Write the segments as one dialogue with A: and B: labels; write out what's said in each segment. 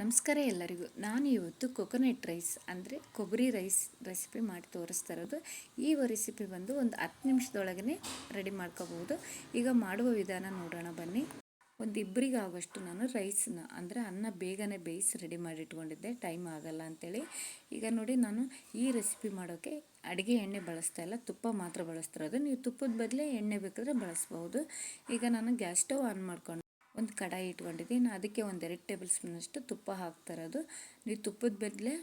A: ನಮಸ್ಕಾರ ಎಲ್ಲರಿಗೂ. ನಾನು ಇವತ್ತು ಕೊಕೊನಟ್ ರೈಸ್ ಅಂದರೆ ಕೊಬ್ಬರಿ ರೈಸ್ ರೆಸಿಪಿ ಮಾಡಿ ತೋರಿಸ್ತಾ ಇರೋದು. ಈ ರೆಸಿಪಿ ಬಂದು ಒಂದು ಹತ್ತು ನಿಮಿಷದೊಳಗನೆ ರೆಡಿ ಮಾಡ್ಕೋಬಹುದು. ಈಗ ಮಾಡುವ ವಿಧಾನ ನೋಡೋಣ ಬನ್ನಿ. ಒಂದು ಆಗೋಷ್ಟು ನಾನು ರೈಸನ್ನ ಅಂದರೆ ಅನ್ನ ಬೇಗನೆ ಬೇಯಿಸಿ ರೆಡಿ ಮಾಡಿ ಇಟ್ಕೊಂಡಿದ್ದೆ ಟೈಮ್ ಆಗಲ್ಲ ಅಂಥೇಳಿ ಈಗ ನೋಡಿ ನಾನು ಈ ರೆಸಿಪಿ ಮಾಡೋಕ್ಕೆ ಅಡುಗೆ ಎಣ್ಣೆ ಬಳಸ್ತಾ ಇಲ್ಲ. ತುಪ್ಪ ಮಾತ್ರ ಬಳಸ್ತಿರೋದು ನೀವು ತುಪ್ಪದ ಬದಲೇ ಎಣ್ಣೆ ಬೇಕಾದರೆ ಬಳಸ್ಬೋದು ಈಗ ನಾನು ಗ್ಯಾಸ್ ಸ್ಟವ್ ಆನ್ ಮಾಡ್ಕೊಂಡು ಒಂದು ಕಡಾಯಿ ಇಟ್ಕೊಂಡಿದ್ದೀನಿ. ಅದಕ್ಕೆ ಒಂದೆರಡು ಟೇಬಲ್ ಸ್ಪೂನಷ್ಟು ತುಪ್ಪ ಹಾಕ್ತಾ ಇರೋದು. ನೀವು ತುಪ್ಪದ ಬದಲೇ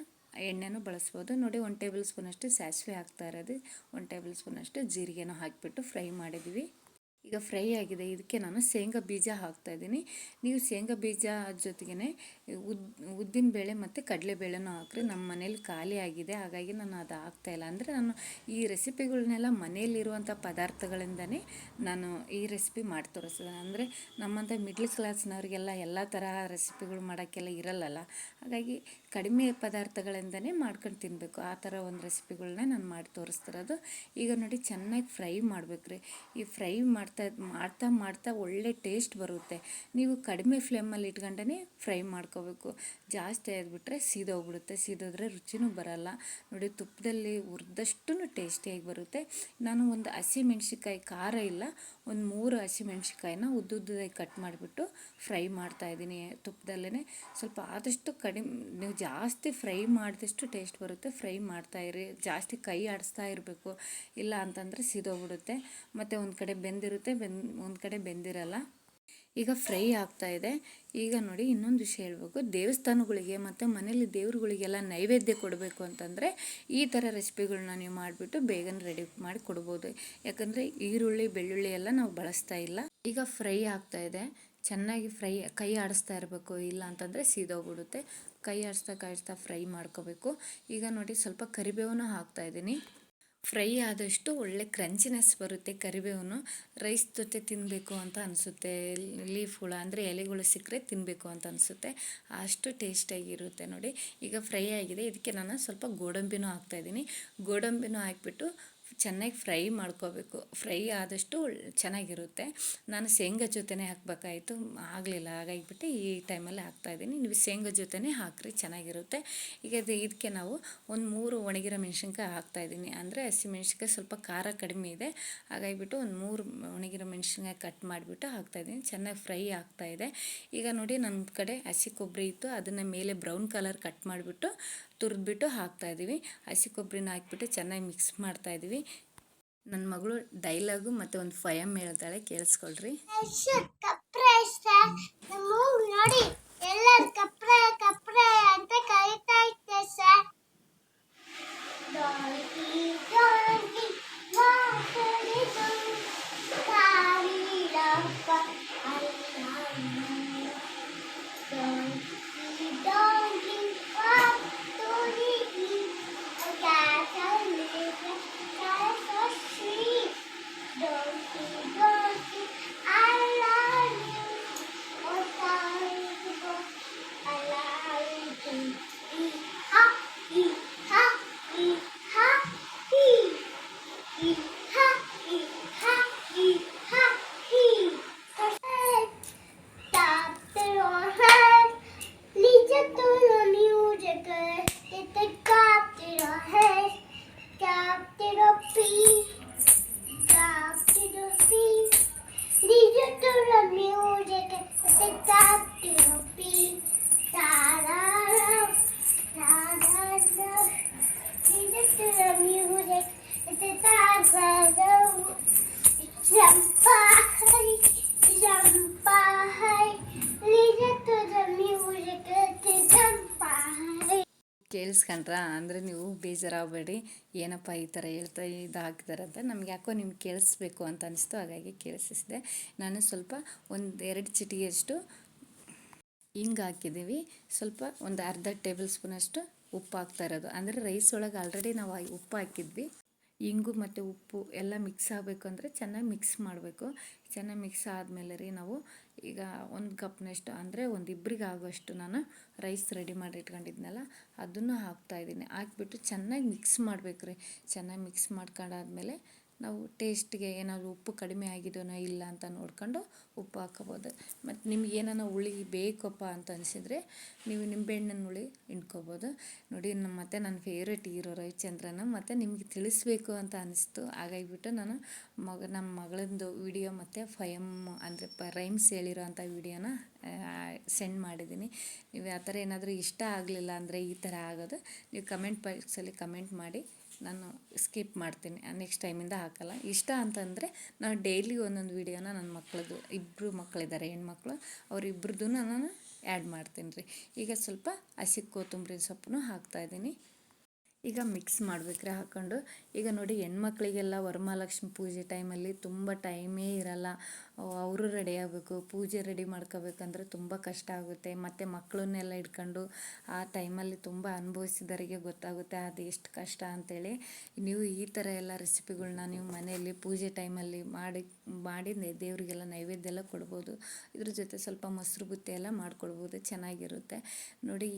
A: ಎಣ್ಣೆನೂ ಬಳಸ್ಬೋದು. ನೋಡಿ, ಒಂದು ಟೇಬಲ್ ಸ್ಪೂನಷ್ಟು ಸಾಸಿವೆ ಹಾಕ್ತಾ ಇರೋದು. ಒಂದು ಟೇಬಲ್ ಸ್ಪೂನಷ್ಟು ಜೀರಿಗೆನೂ ಹಾಕಿಬಿಟ್ಟು ಫ್ರೈ ಮಾಡಿದ್ವಿ ಈಗ ಫ್ರೈ ಆಗಿದೆ. ಇದಕ್ಕೆ ನಾನು ಶೇಂಗಾ ಬೀಜ ಹಾಕ್ತಾ ಇದ್ದೀನಿ. ನೀವು ಶೇಂಗಾ ಬೀಜ ಜೊತೆಗೇ ಉದ್, ಉದ್ದಿನ ಬೇಳೆ ಮತ್ತು ಕಡಲೆಬೇಳೆನೂ ಹಾಕ್ರಿ. ನಮ್ಮ ಮನೇಲಿ ಖಾಲಿ ಆಗಿದೆ. ಹಾಗಾಗಿ ನಾನು ಅದು ಇಲ್ಲ. ಅಂದರೆ ನಾನು ಈ ರೆಸಿಪಿಗಳನ್ನೆಲ್ಲ ಮನೆಯಲ್ಲಿರುವಂಥ ಪದಾರ್ಥಗಳಿಂದನೇ ನಾನು ಈ ರೆಸಿಪಿ ಮಾಡಿ ತೋರಿಸ್ತೇನೆ. ಅಂದರೆ ನಮ್ಮಂಥ ಮಿಡ್ಲ್ ಕ್ಲಾಸ್ನವರಿಗೆಲ್ಲ ಎಲ್ಲ ಥರ ರೆಸಿಪಿಗಳು ಮಾಡೋಕ್ಕೆಲ್ಲ ಇರಲ್ಲಲ್ಲ. ಹಾಗಾಗಿ ಕಡಿಮೆ ಪದಾರ್ಥಗಳಿಂದನೇ ಮಾಡ್ಕೊಂಡು ತಿನ್ನಬೇಕು ಆ ಥರ ಒಂದು ರೆಸಿಪಿಗಳನ್ನ ನಾನು ಮಾಡಿ ತೋರಿಸ್ತಿರೋದು. ಈಗ ನೋಡಿ ಚೆನ್ನಾಗಿ ಫ್ರೈ ಮಾಡ್ಬೇಕು ಈ ಫ್ರೈ ಮಾಡ್ತಾ ಮಾಡ್ತಾ ಮಾಡ್ತಾ ಒಳ್ಳೆ ಟೇಸ್ಟ್ ಬರುತ್ತೆ. ನೀವು ಕಡಿಮೆ ಫ್ಲೇಮಲ್ಲಿ ಇಟ್ಕೊಂಡೇ ಫ್ರೈ ಮಾಡ್ಕೋಬೇಕು. ಜಾಸ್ತಿ ಆಗಿಬಿಟ್ರೆ ಸೀದೋಗ್ಬಿಡುತ್ತೆ. ಸೀದೋದ್ರೆ ರುಚಿನೂ ಬರಲ್ಲ. ನೋಡಿ, ತುಪ್ಪದಲ್ಲಿ ಹುರಿದಷ್ಟು ಟೇಸ್ಟಿಯಾಗಿ ಬರುತ್ತೆ. ನಾನು ಒಂದು ಹಸಿ ಮೆಣಸಿನ್ಕಾಯಿ ಖಾರ ಇಲ್ಲ. ಒಂದು ಮೂರು ಹಸಿಮೆಣ್ಸಿಕಾಯಿನ ಉದ್ದುದ್ದಾಗಿ ಕಟ್ ಮಾಡಿಬಿಟ್ಟು ಫ್ರೈ ಮಾಡ್ತಾಯಿದ್ದೀನಿ ತುಪ್ಪದಲ್ಲೇ ಸ್ವಲ್ಪ ಆದಷ್ಟು ಕಡಿಮೆ, ನೀವು ಜಾಸ್ತಿ ಫ್ರೈ ಮಾಡಿದಷ್ಟು ಟೇಸ್ಟ್ ಬರುತ್ತೆ. ಫ್ರೈ ಮಾಡ್ತಾಯಿರಿ ಜಾಸ್ತಿ ಕೈ ಆಡಿಸ್ತಾ ಇರಬೇಕು. ಇಲ್ಲ ಅಂತಂದರೆ ಸೀದೋಗ್ಬಿಡುತ್ತೆ. ಮತ್ತು ಒಂದು ಕಡೆ ಬೆಂದಿರುತ್ತೆ ಬೆಂದ್ ಒಂದು ಕಡೆ ಬೆಂದಿರಲ್ಲ. ಈಗ ಫ್ರೈ ಆಗ್ತಾ ಇದೆ. ಈಗ ನೋಡಿ ಇನ್ನೊಂದು ವಿಷಯ ಹೇಳಬೇಕು. ದೇವಸ್ಥಾನಗಳಿಗೆ ಮತ್ತು ಮನೇಲಿ ದೇವ್ರುಗಳಿಗೆಲ್ಲ ನೈವೇದ್ಯ ಕೊಡಬೇಕು ಅಂತಂದರೆ ಈ ಥರ ರೆಸಿಪಿಗಳನ್ನ ನೀವು ಮಾಡಿಬಿಟ್ಟು ಬೇಗನೆ ರೆಡಿ ಮಾಡಿ ಕೊಡ್ಬೋದು. ಯಾಕಂದರೆ ಈರುಳ್ಳಿ, ಬೆಳ್ಳುಳ್ಳಿ ಎಲ್ಲ ನಾವು ಬಳಸ್ತಾ ಇಲ್ಲ. ಈಗ ಫ್ರೈ ಆಗ್ತಾ ಇದೆ. ಚೆನ್ನಾಗಿ ಫ್ರೈ, ಕೈ ಆಡಿಸ್ತಾ ಇರಬೇಕು. ಇಲ್ಲ ಅಂತಂದರೆ ಸೀದೋಗ್ಬಿಡುತ್ತೆ. ಕೈ ಆಡಿಸ್ತಾ, ಕಾಯಿಸ್ತಾ ಫ್ರೈ ಮಾಡ್ಕೋಬೇಕು. ಈಗ ನೋಡಿ ಸ್ವಲ್ಪ ಕರಿಬೇವನ್ನ ಹಾಕ್ತಾ ಇದ್ದೀನಿ. ಫ್ರೈ ಆದಷ್ಟು ಒಳ್ಳೆ ಕ್ರಂಚಿನೆಸ್ ಬರುತ್ತೆ ಕರಿಬೇವನ್ನು. ರೈಸ್ ಜೊತೆ ತಿನ್ನಬೇಕು ಅಂತ ಅನಿಸುತ್ತೆ. ಲೀಫ್ಗಳು ಅಂದರೆ ಎಲೆಗಳು ಸಿಕ್ಕರೆ ತಿನ್ನಬೇಕು ಅಂತ ಅನಿಸುತ್ತೆ. ಅಷ್ಟು ಟೇಸ್ಟಾಗಿರುತ್ತೆ ನೋಡಿ. ಈಗ ಫ್ರೈ ಆಗಿದೆ. ಇದಕ್ಕೆ ನಾನು ಸ್ವಲ್ಪ ಗೋಡಂಬಿನೂ ಹಾಕ್ತಾಯಿದ್ದೀನಿ ಗೋಡಂಬಿನೂ ಹಾಕ್ಬಿಟ್ಟು ಚೆನ್ನಾಗಿ ಫ್ರೈ ಮಾಡ್ಕೋಬೇಕು. ಫ್ರೈ ಆದಷ್ಟು ಚೆನ್ನಾಗಿರುತ್ತೆ. ನಾನು ಶೇಂಗಾ ಜೊತೆನೇ ಹಾಕಬೇಕಾಯಿತು. ಆಗಲಿಲ್ಲ, ಹಾಗಾಗಿಬಿಟ್ಟು ಈ ಟೈಮಲ್ಲಿ ಹಾಕ್ತಾಯಿದ್ದೀನಿ ನೀವು ಶೇಂಗಾ ಜೊತೆನೇ ಹಾಕಿರಿ, ಚೆನ್ನಾಗಿರುತ್ತೆ. ಈಗ ಅದು ಇದಕ್ಕೆ ನಾವು ಒಂದು ಮೂರು ಒಣಗಿರೋ ಮೆಣಸಿನ್ಕಾಯಿ ಹಾಕ್ತಾಯಿದ್ದೀನಿ ಅಂದರೆ ಹಸಿಮೆಣ್ಸಿನ್ಕಾಯಿ ಸ್ವಲ್ಪ ಖಾರ ಕಡಿಮೆ ಇದೆ. ಹಾಗಾಗಿಬಿಟ್ಟು ಒಂದು ಮೂರು ಒಣಗಿರೋ ಮೆಣಸಿನ್ಕಾಯಿ ಕಟ್ ಮಾಡಿಬಿಟ್ಟು ಹಾಕ್ತಾಯಿದ್ದೀನಿ ಚೆನ್ನಾಗಿ ಫ್ರೈ ಆಗ್ತಾಯಿದೆ ಈಗ ನೋಡಿ ನನ್ನ ಕಡೆ ಹಸಿ ಕೊಬ್ಬರಿ ಇತ್ತು. ಅದನ್ನು ಮೇಲೆ ಬ್ರೌನ್ ಕಲರ್ ಕಟ್ ಮಾಡಿಬಿಟ್ಟು ತುರಿದ್ಬಿಟ್ಟು ಹಾಕ್ತಾಯಿದ್ದೀವಿ ಹಸಿ ಕೊಬ್ಬರಿನ ಹಾಕ್ಬಿಟ್ಟು ಚೆನ್ನಾಗಿ ಮಿಕ್ಸ್ ಮಾಡ್ತಾಯಿದ್ದೀವಿ ನನ್ನ ಮಗಳು ಡೈಲಾಗು ಮತ್ತೆ ಒಂದು ಫಯಮ್ ಹೇಳ್ತಾಳೆ ಕೇಳಿಸ್ಕೊಳ್ರಿ.
B: ನೋಡಿ とのミュージック出てき
A: ಕೇಳಿಸ್ಕೊಂಡ್ರ ಅಂದರೆ ನೀವು ಬೇಜಾರಾಗಬೇಡಿ. ಏನಪ್ಪ ಈ ಥರ ಹೇಳ್ತಾ ಅಂತ ನಮ್ಗೆ ಯಾಕೋ ನಿಮ್ಗೆ ಕೇಳಿಸ್ಬೇಕು ಅಂತ ಅನಿಸ್ತು. ಹಾಗಾಗಿ ಕೇಳಿಸಿದೆ ನಾನು ಸ್ವಲ್ಪ ಒಂದು ಎರಡು ಚಿಟಿಗೆಯಷ್ಟು ಹಿಂಗೆ ಹಾಕಿದ್ದೀವಿ. ಸ್ವಲ್ಪ ಒಂದು ಅರ್ಧ ಟೇಬಲ್ ಸ್ಪೂನಷ್ಟು ಉಪ್ಪು ಹಾಕ್ತಾ ಇರೋದು. ಅಂದರೆ ರೈಸ್ ಒಳಗೆ ಆಲ್ರೆಡಿ ನಾವು ಉಪ್ಪು ಹಾಕಿದ್ವಿ. ಇಂಗು ಮತ್ತು ಉಪ್ಪು ಎಲ್ಲ ಮಿಕ್ಸ್ ಆಗಬೇಕು ಅಂದರೆ ಚೆನ್ನಾಗಿ ಮಿಕ್ಸ್ ಮಾಡಬೇಕು. ಚೆನ್ನಾಗಿ ಮಿಕ್ಸ್ ಆದಮೇಲೆ ರೀ ನಾವು ಈಗ ಒಂದು ಕಪ್ನಷ್ಟು ಅಂದರೆ ಒಂದು ಇಬ್ಬರಿಗೆ ಆಗೋಷ್ಟು ನಾನು ರೈಸ್ ರೆಡಿ ಮಾಡಿ ಇಟ್ಕೊಂಡಿದ್ನಲ್ಲ ಅದನ್ನು ಹಾಕ್ತಾಯಿದ್ದೀನಿ ಹಾಕ್ಬಿಟ್ಟು ಚೆನ್ನಾಗಿ ಮಿಕ್ಸ್ ಮಾಡಬೇಕು ರೀ. ಚೆನ್ನಾಗಿ ಮಿಕ್ಸ್ ಮಾಡ್ಕೊಂಡಾದ್ಮೇಲೆ ನಾವು ಟೇಸ್ಟ್ಗೆ ಏನಾದರೂ ಉಪ್ಪು ಕಡಿಮೆ ಆಗಿದೆಯೋ ಇಲ್ಲ ಅಂತ ನೋಡ್ಕೊಂಡು ಉಪ್ಪು ಹಾಕೋಬೋದು ಮತ್ತು ನಿಮ್ಗೆ ಏನಾನ ಹುಳಿ ಬೇಕಪ್ಪ ಅಂತ ಅನಿಸಿದರೆ ನೀವು ನಿಂಬೆಹಣ್ಣಿನ ಹುಳಿ ಇಟ್ಕೋಬೋದು ನೋಡಿ ನಮ್ಮ ಮತ್ತು ನನ್ನ ಫೇವ್ರೇಟ್ ಹೀರೋ ರವಿಚಂದ್ರನ ಮತ್ತು ನಿಮಗೆ ತಿಳಿಸ್ಬೇಕು ಅಂತ ಅನಿಸ್ತು. ಹಾಗಾಗಿಬಿಟ್ಟು ನಾನು ಮಗ ನಮ್ಮ ಮಗಳದ್ದು ವಿಡಿಯೋ ಮತ್ತು ಫಯಮ್ ಅಂದರೆ ಪ ರೈಮ್ಸ್ ಹೇಳಿರೋ ಅಂಥ ವಿಡಿಯೋನ ಸೆಂಡ್ ಮಾಡಿದ್ದೀನಿ. ನೀವು ಆ ಥರ ಏನಾದರೂ ಇಷ್ಟ ಆಗಲಿಲ್ಲ ಅಂದರೆ ಈ ಥರ ಆಗೋದು. ನೀವು ಕಮೆಂಟ್ ಬಾಕ್ಸಲ್ಲಿ ಕಮೆಂಟ್ ಮಾಡಿ. ನಾನು ಸ್ಕಿಪ್ ಮಾಡ್ತೀನಿ ನೆಕ್ಸ್ಟ್ ಟೈಮಿಂದ ಹಾಕಲ್ಲ. ಇಷ್ಟ ಅಂತಂದರೆ ನಾನು ಡೈಲಿ ಒಂದೊಂದು ವೀಡಿಯೋನ ನನ್ನ ಮಕ್ಕಳದ್ದು ಇಬ್ಬರು ಮಕ್ಕಳಿದ್ದಾರೆ ಹೆಣ್ಮಕ್ಳು ಅವರಿಬ್ರದ್ದು ನಾನು ಆ್ಯಡ್ ಮಾಡ್ತೀನಿ ರೀ. ಈಗ ಸ್ವಲ್ಪ ಹಸಿ ಕೊತ್ತಂಬರಿ ಸೊಪ್ಪನ್ನು ಹಾಕ್ತಾಯಿದ್ದೀನಿ ಈಗ ಮಿಕ್ಸ್ ಮಾಡ್ಬೇಕ್ರೆ ಹಾಕ್ಕೊಂಡು ಈಗ ನೋಡಿ ಹೆಣ್ಮಕ್ಳಿಗೆಲ್ಲ ವರಮಹಾಲಕ್ಷ್ಮಿ ಪೂಜೆ ಟೈಮಲ್ಲಿ ತುಂಬ ಟೈಮೇ ಇರಲ್ಲ. ಅವರು ರೆಡಿ ಆಗಬೇಕು, ಪೂಜೆ ರೆಡಿ ಮಾಡ್ಕೋಬೇಕಂದ್ರೆ ತುಂಬ ಕಷ್ಟ ಆಗುತ್ತೆ. ಮತ್ತು ಮಕ್ಕಳನ್ನೆಲ್ಲ ಇಟ್ಕೊಂಡು ಆ ಟೈಮಲ್ಲಿ ತುಂಬ ಅನುಭವಿಸಿದವರಿಗೆ ಗೊತ್ತಾಗುತ್ತೆ ಅದು ಎಷ್ಟು ಕಷ್ಟ ಅಂತೇಳಿ. ನೀವು ಈ ಥರ ಎಲ್ಲ ರೆಸಿಪಿಗಳನ್ನ ನೀವು ಮನೆಯಲ್ಲಿ ಪೂಜೆ ಟೈಮಲ್ಲಿ ಮಾಡಿ ಮಾಡಿ ದೇವರಿಗೆಲ್ಲ ನೈವೇದ್ಯ ಎಲ್ಲ ಕೊಡ್ಬೋದು. ಇದ್ರ ಜೊತೆ ಸ್ವಲ್ಪ ಮೊಸರು ಬುತ್ತಿ ಎಲ್ಲ ಮಾಡ್ಕೊಡ್ಬೋದು. ಚೆನ್ನಾಗಿರುತ್ತೆ. ನೋಡಿ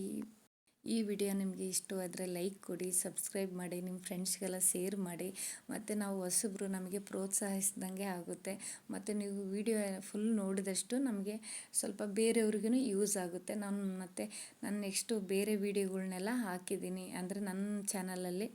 A: ಈ ವಿಡಿಯೋ ನಿಮಗೆ ಇಷ್ಟವಾದರೆ ಲೈಕ್ ಕೊಡಿ, ಸಬ್ಸ್ಕ್ರೈಬ್ ಮಾಡಿ, ನಿಮ್ಮ ಫ್ರೆಂಡ್ಸ್ಗೆಲ್ಲ ಶೇರ್ ಮಾಡಿ, ಮತ್ತು ನಾವು ಹೊಸಬ್ರು ನಮಗೆ ಪ್ರೋತ್ಸಾಹಿಸಿದಂಗೆ ಆಗುತ್ತೆ. ಮತ್ತು ನೀವು ವಿಡಿಯೋ ಫುಲ್ ನೋಡಿದಷ್ಟು ನಮಗೆ ಸ್ವಲ್ಪ ಬೇರೆಯವ್ರಿಗೂ ಯೂಸ್ ಆಗುತ್ತೆ. ನಾನು ಮತ್ತು ನಾನು ನೆಕ್ಸ್ಟು ಬೇರೆ ವಿಡಿಯೋಗಳನ್ನೆಲ್ಲ ಹಾಕಿದ್ದೀನಿ. ಅಂದರೆ ನನ್ನ ಚಾನಲಲ್ಲಿ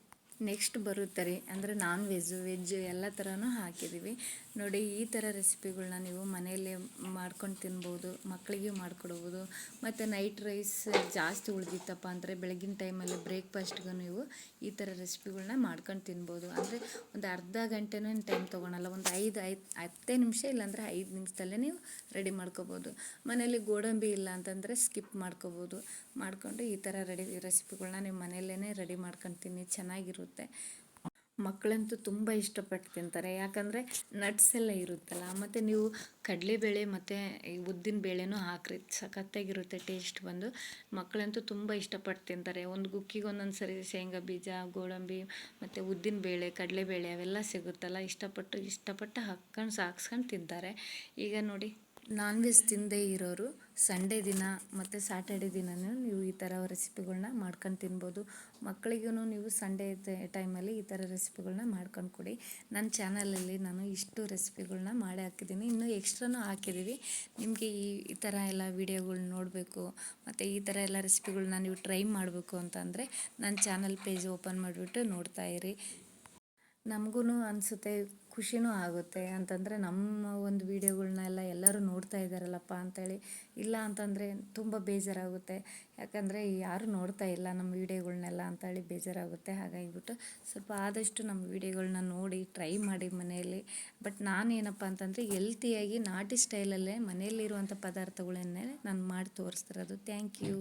A: ನೆಕ್ಸ್ಟ್ ಬರುತ್ತೆ ರೀ. ಅಂದರೆ ನಾನ್ ವೆಜ್ಜು ವೆಜ್ಜು ಎಲ್ಲ ಥರನೂ ಹಾಕಿದ್ದೀವಿ. ನೋಡಿ, ಈ ಥರ ರೆಸಿಪಿಗಳನ್ನ ನೀವು ಮನೆಯಲ್ಲೇ ಮಾಡ್ಕೊಂಡು ತಿನ್ಬೋದು ಮಕ್ಕಳಿಗೆ ಮಾಡಿಕೊಡ್ಬೋದು. ಮತ್ತು ನೈಟ್ ರೈಸ್ ಜಾಸ್ತಿ ಉಳಿದಿತ್ತಪ್ಪ ಅಂದರೆ ಬೆಳಗಿನ ಟೈಮಲ್ಲಿ ಬ್ರೇಕ್ಫಾಸ್ಟ್ಗೂ ನೀವು ಈ ಥರ ರೆಸಿಪಿಗಳನ್ನ ಮಾಡ್ಕೊಂಡು ತಿನ್ಬೋದು. ಅಂದರೆ ಒಂದು ಅರ್ಧ ಗಂಟೆನೂ ಟೈಮ್ ತೊಗೊಳಲ್ಲ, ಒಂದು ಐದು ಐದು, ಹತ್ತೇ ನಿಮಿಷ ಇಲ್ಲಾಂದರೆ ಐದು ನಿಮಿಷದಲ್ಲೇ ನೀವು ರೆಡಿ ಮಾಡ್ಕೋಬೋದು. ಮನೇಲಿ ಗೋಡಂಬಿ ಇಲ್ಲ ಅಂತಂದರೆ ಸ್ಕಿಪ್ ಮಾಡ್ಕೋಬೋದು. ಮಾಡಿಕೊಂಡು ಈ ಥರ ರೆಡಿ ರೆಸಿಪಿಗಳನ್ನ ನೀವು ಮನೆಯಲ್ಲೇ ರೆಡಿ ಮಾಡ್ಕೊಂಡು ತಿನ್ನಿ, ಚೆನ್ನಾಗಿರುತ್ತೆ. ಮಕ್ಕಳಂತೂ ತುಂಬ ಇಷ್ಟಪಟ್ಟು ತಿಂತಾರೆ. ಯಾಕಂದರೆ ನಟ್ಸ್ ಎಲ್ಲ ಇರುತ್ತಲ್ಲ, ಮತ್ತು ನೀವು ಕಡಲೆಬೇಳೆ ಮತ್ತು ಈ ಉದ್ದಿನ ಬೇಳೆನೂ ಹಾಕ್ರಿ, ಸಖತ್ತಾಗಿರುತ್ತೆ ಟೇಸ್ಟ್ ಬಂದು. ಮಕ್ಕಳಂತೂ ತುಂಬ ಇಷ್ಟಪಟ್ಟು ತಿಂತಾರೆ. ಒಂದು ಗುಕ್ಕಿಗೆ ಒಂದೊಂದು ಸರಿ ಶೇಂಗಾ ಬೀಜ, ಗೋಡಂಬಿ, ಮತ್ತು ಉದ್ದಿನ ಬೇಳೆ, ಕಡಲೆಬೇಳೆ ಅವೆಲ್ಲ ಸಿಗುತ್ತಲ್ಲ, ಇಷ್ಟಪಟ್ಟು ಇಷ್ಟಪಟ್ಟು ಹಾಕ್ಕೊಂಡು ಸಾಕ್ಸ್ಕೊಂಡು ತಿಂತಾರೆ. ಈಗ ನೋಡಿ ನಾನ್ ವೆಜ್ ತಿಂದೇ ಇರೋರು ಸಂಡೇ ದಿನ ಮತ್ತು ಸ್ಯಾಟರ್ಡೆ ದಿನವೂ ನೀವು ಈ ಥರ ರೆಸಿಪಿಗಳನ್ನ ಮಾಡ್ಕೊಂಡು ತಿನ್ಬೋದು. ಮಕ್ಕಳಿಗೂ ನೀವು ಸಂಡೇ ಟೈಮಲ್ಲಿ ಈ ಥರ ರೆಸಿಪಿಗಳನ್ನ ಮಾಡ್ಕೊಂಡು ಕೊಡಿ. ನನ್ನ ಚಾನಲಲ್ಲಿ ನಾನು ಇಷ್ಟು ರೆಸಿಪಿಗಳನ್ನ ಮಾಡಿ ಹಾಕಿದ್ದೀನಿ. ಇನ್ನೂ ಎಕ್ಸ್ಟ್ರಾನೂ ಹಾಕಿದ್ದೀವಿ. ನಿಮಗೆ ಈ ಈ ಥರ ಎಲ್ಲ ವೀಡಿಯೋಗಳ್ನ ನೋಡಬೇಕು, ಮತ್ತು ಈ ಥರ ಎಲ್ಲ ರೆಸಿಪಿಗಳನ್ನ ನೀವು ಟ್ರೈ ಮಾಡಬೇಕು ಅಂತಂದರೆ ನನ್ನ ಚಾನಲ್ ಪೇಜ್ ಓಪನ್ ಮಾಡಿಬಿಟ್ಟು ನೋಡ್ತಾ ಇರಿ. ನಮಗೂ ಅನಿಸುತ್ತೆ, ಖುಷಿನೂ ಆಗುತ್ತೆ. ಅಂತಂದರೆ ನಮ್ಮ ಒಂದು ವೀಡಿಯೋಗಳ್ನೆಲ್ಲ ಎಲ್ಲರೂ ನೋಡ್ತಾ ಇದ್ದಾರಲ್ಲಪ್ಪ ಅಂತೇಳಿ. ಇಲ್ಲ ಅಂತಂದರೆ ತುಂಬ ಬೇಜಾರಾಗುತ್ತೆ. ಯಾಕಂದರೆ ಯಾರೂ ನೋಡ್ತಾ ಇಲ್ಲ ನಮ್ಮ ವೀಡಿಯೋಗಳ್ನೆಲ್ಲ ಅಂತೇಳಿ ಬೇಜಾರಾಗುತ್ತೆ. ಹಾಗಾಗಿಬಿಟ್ಟು ಸ್ವಲ್ಪ ಆದಷ್ಟು ನಮ್ಮ ವೀಡಿಯೋಗಳ್ನ ನೋಡಿ ಟ್ರೈ ಮಾಡಿ ಮನೆಯಲ್ಲಿ. ಬಟ್ ನಾನು ಏನಪ್ಪ ಅಂತಂದರೆ ಹೆಲ್ತಿಯಾಗಿ ನಾಟಿ ಸ್ಟೈಲಲ್ಲೇ ಮನೆಯಲ್ಲಿರುವಂಥ ಪದಾರ್ಥಗಳನ್ನೇ ನಾನು ಮಾಡಿ ತೋರಿಸ್ತಿರೋದು. Thank you